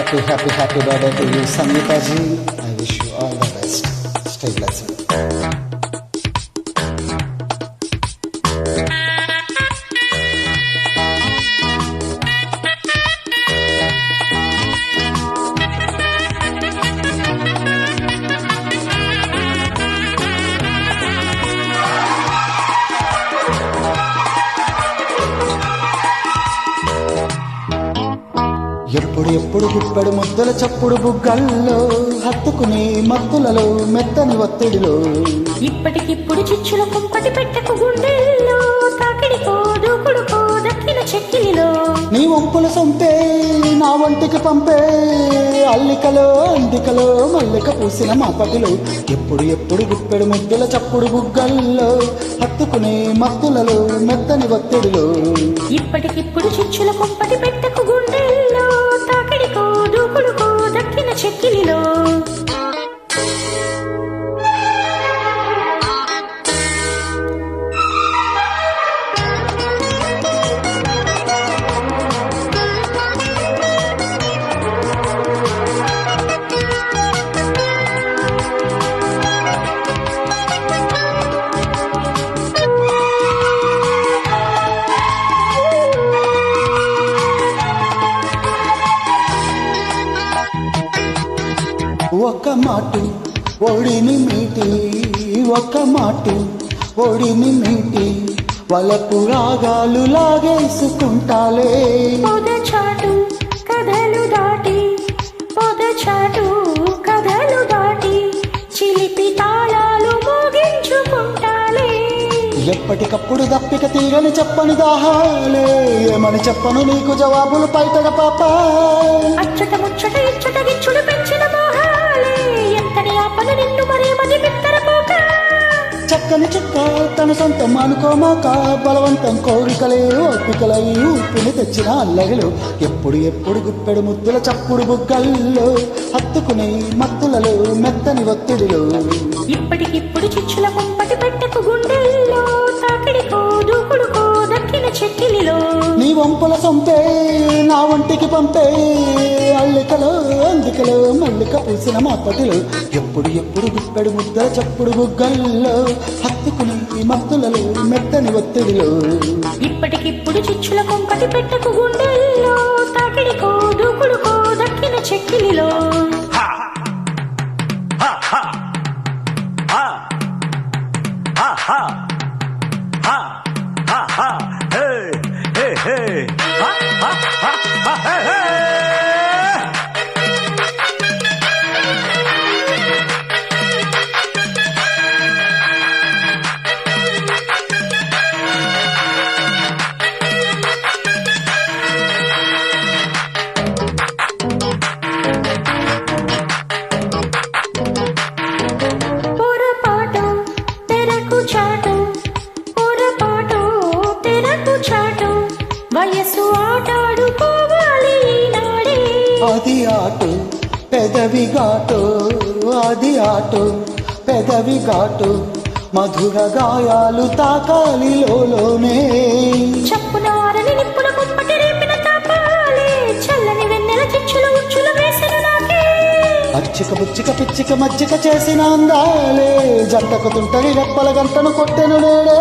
Happy, happy, happy birthday to you, Sangeeta ji. I wish you all the best. Stay blessed. ఎప్పుడు గుప్పెడు ముద్దల చప్పుడు బుగ్గల్లో హత్తుకుని మత్తులలో మెత్తని ఒత్తిడిలో. ఇప్పటికిప్పుడు చిచ్చుల కుంపటి పెట్టకు గుండెల్లో తాకిడికో దూకుడుకో దక్కిన చెక్కిలిలో. నీ వంపుల సొంపే నా వంటికి పంపే అల్లికలో అందికలో మల్లిక పూసిన మాపటిలో ఎప్పుడు ఎప్పుడు గుప్పెడు ముద్దల చప్పుడు బుగ్గల్లో హత్తుకుని మత్తులలో మెత్తని ఒత్తిడిలో. ఇప్పటికిప్పుడు చిచ్చుల కుంపటి పెట్టకు ఒక్క మాటు ఒడిని మీటి ఒక్క మాటు ఒడిని మీటి. వలపు రాగాలు లాగేసుకుంటాలే. పొద చాటు కథలు దాటి పొద చాటు కథలు దాటి చిలిపి తాళాలు మోగించుకుంటాలే. ఎప్పటికప్పుడు దప్పిక తీరని చెప్పని దాహాలే. ఏమని చెప్పను నీకు జవాబులు పైతడ పాప అచ్చట ముచ్చట ఇచ్చట తన సొంతం అనుకోమాక బలవంతం కోరికలే ఓపికలై ఉప్పుని తెచ్చిన అల్లగలు ఎప్పుడు ఎప్పుడు గుప్పెడు ముద్దుల చప్పుడు బుగ్గల్లో హత్తుకుని మత్తులలో మెత్త సొంపే నా ఒంటికి పంపే. అల్లికలో అందికలో మల్లిక పూసిన మాపటిలో. ఎప్పుడు ఎప్పుడు గుప్పెడు ముద్దల చప్పుడు బుగ్గల్లో హత్తుకుని మత్తులలో మెత్తని ఒత్తిడిలో. ఇప్పటికిప్పుడు చిచ్చుల కుంపటి పెట్టకు గుండెల్లో. తాకిడికో దూకుడుకో దక్కిన చెక్కిలిలో. పొరపాటు అది ఆటు పెదవి ఘాటు అది ఆటు పెదవి ఘాటు మధుర గాయాలు తాకాలి లోనే చప్పున ఆరని నిప్పుల కుంపటి రేపిన తాపాలే చల్లని వెన్నెల చిచ్చుల ఉచ్చులు వేసిన నాకే. అచ్చిక పుచ్చిక పిచ్చిక మచ్చిక చేసిన అందాలే జంటకు తుంటరి రెప్పల గంటను కొట్టెను నేడే.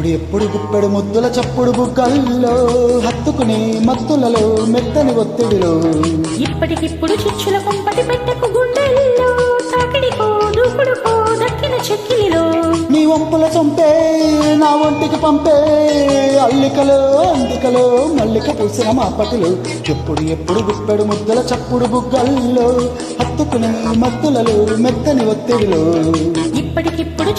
ఎప్పుడు ఎప్పుడు గుప్పెడు ముద్దుల చప్పుడు బుగ్గల్లో హత్తుకుని మత్తులలో మెత్తని ఒత్తిడిలో. ఇప్పటికిప్పుడు చిచ్చుల కుంపటి పెట్టకు గుండెల్లో తాకిడికో దూకుడుకో దక్కిన చెక్కిలిలో. నీ వంపుల చంపే నా ఒంటికి పంపే అల్లికలో అందికలో మల్లిక పూసిన మాపటిలో ఎప్పుడు ఎప్పుడు గుప్పెడు ముద్దల చప్పుడు బుగ్గల్లో హత్తుకుని మత్తులలో మెత్తని ఒత్తిడిలో. ఇప్పటికిప్పుడు